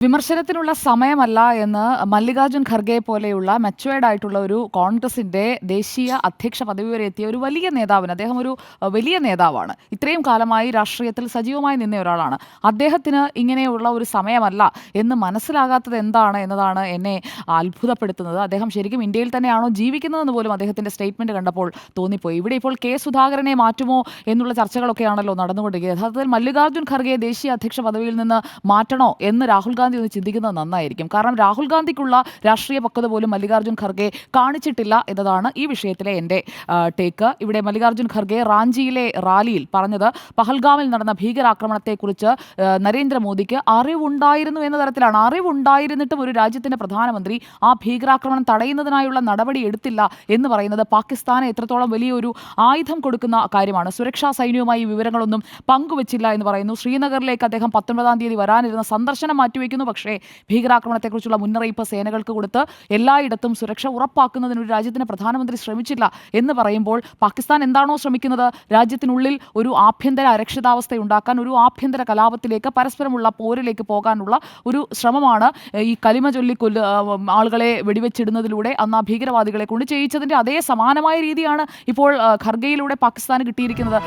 വിമർശനത്തിനുള്ള സമയമല്ല എന്ന് മല്ലികാർജുൻ ഖർഗെ പോലെയുള്ള മെച്ചുവേർഡ് ആയിട്ടുള്ള ഒരു കോൺഗ്രസിന്റെ ദേശീയ അധ്യക്ഷ പദവി വരെ എത്തിയ ഒരു വലിയ നേതാവിന് അദ്ദേഹം ഒരു വലിയ നേതാവാണ്. ഇത്രയും കാലമായി രാഷ്ട്രീയത്തിൽ സജീവമായി നിന്ന ഒരാളാണ്. അദ്ദേഹത്തിന് ഇങ്ങനെയുള്ള ഒരു സമയമല്ല എന്ന് മനസ്സിലാകാത്തത് എന്താണ് എന്നതാണ് എന്നെ അത്ഭുതപ്പെടുത്തുന്നത്. അദ്ദേഹം ശരിക്കും ഇന്ത്യയിൽ തന്നെയാണോ ജീവിക്കുന്നതെന്ന് പോലും അദ്ദേഹത്തിന്റെ സ്റ്റേറ്റ്മെന്റ് കണ്ടപ്പോൾ തോന്നിപ്പോയി. ഇവിടെ ഇപ്പോൾ കെ സുധാകരനെ മാറ്റുമോ എന്നുള്ള ചർച്ചകളൊക്കെയാണല്ലോ നടന്നുകൊണ്ടിരിക്കുന്നത്. യഥാർത്ഥത്തിൽ മല്ലികാർജുൻ ഖർഗെ ദേശീയ അധ്യക്ഷ പദവിയിൽ നിന്ന് മാറ്റണോ എന്ന് രാഹുൽ ഒന്ന് ചിന്തിക്കുന്നത് നന്നായിരിക്കും. കാരണം രാഹുൽ ഗാന്ധിക്കുള്ള രാഷ്ട്രീയ പക്വത പോലും മല്ലികാർജുൻ ഖർഗെ കാണിച്ചിട്ടില്ല എന്നതാണ് ഈ വിഷയത്തിലെ എന്റെ ടേക്ക്. ഇവിടെ മല്ലികാർജുൻ ഖർഗെ റാഞ്ചിയിലെ റാലിയിൽ പറഞ്ഞത് പഹൽഗാമിൽ നടന്ന ഭീകരാക്രമണത്തെക്കുറിച്ച് നരേന്ദ്രമോദിക്ക് അറിവുണ്ടായിരുന്നു എന്ന തരത്തിലാണ്. അറിവുണ്ടായിരുന്നിട്ടും ഒരു രാജ്യത്തിന്റെ പ്രധാനമന്ത്രി ആ ഭീകരാക്രമണം തടയുന്നതിനായുള്ള നടപടി എടുത്തില്ല എന്ന് പറയുന്നത് പാകിസ്ഥാനെ എത്രത്തോളം വലിയൊരു ആയുധം കൊടുക്കുന്ന കാര്യമാണ്. സുരക്ഷാ സൈന്യവുമായി വിവരങ്ങളൊന്നും പങ്കുവച്ചില്ല എന്ന് പറയുന്നു. ശ്രീനഗറിലേക്ക് അദ്ദേഹം പത്തൊൻപതാം തീയതി വരാനിരുന്ന സന്ദർശനം മാറ്റിവെക്കുന്നു. പക്ഷേ ഭീകരാക്രമണത്തെക്കുറിച്ചുള്ള മുന്നറിയിപ്പ് സേനകൾക്ക് കൊടുത്ത് എല്ലായിടത്തും സുരക്ഷ ഉറപ്പാക്കുന്നതിന് ഒരു രാജ്യത്തിന് പ്രധാനമന്ത്രി ശ്രമിച്ചില്ല എന്ന് പറയുമ്പോൾ പാകിസ്ഥാൻ എന്താണോ ശ്രമിക്കുന്നത്? രാജ്യത്തിനുള്ളിൽ ഒരു ആഭ്യന്തര അരക്ഷിതാവസ്ഥ ഉണ്ടാക്കാൻ ഒരു ആഭ്യന്തര കലാപത്തിലേക്ക് പരസ്പരമുള്ള പോരിലേക്ക് പോകാനുള്ള ഒരു ശ്രമമാണ് ഈ കലിമ ചൊല്ലി കൊല്ല ആളുകളെ വെടിവെച്ചിടുന്നതിലൂടെ അന്ന് ആ ഭീകരവാദികളെ കൊണ്ട് ചെയ്യിച്ചതിന്റെ അതേ സമാനമായ രീതിയാണ് ഇപ്പോൾ ഖർഗയിലൂടെ പാകിസ്ഥാന് കിട്ടിയിരിക്കുന്നത്.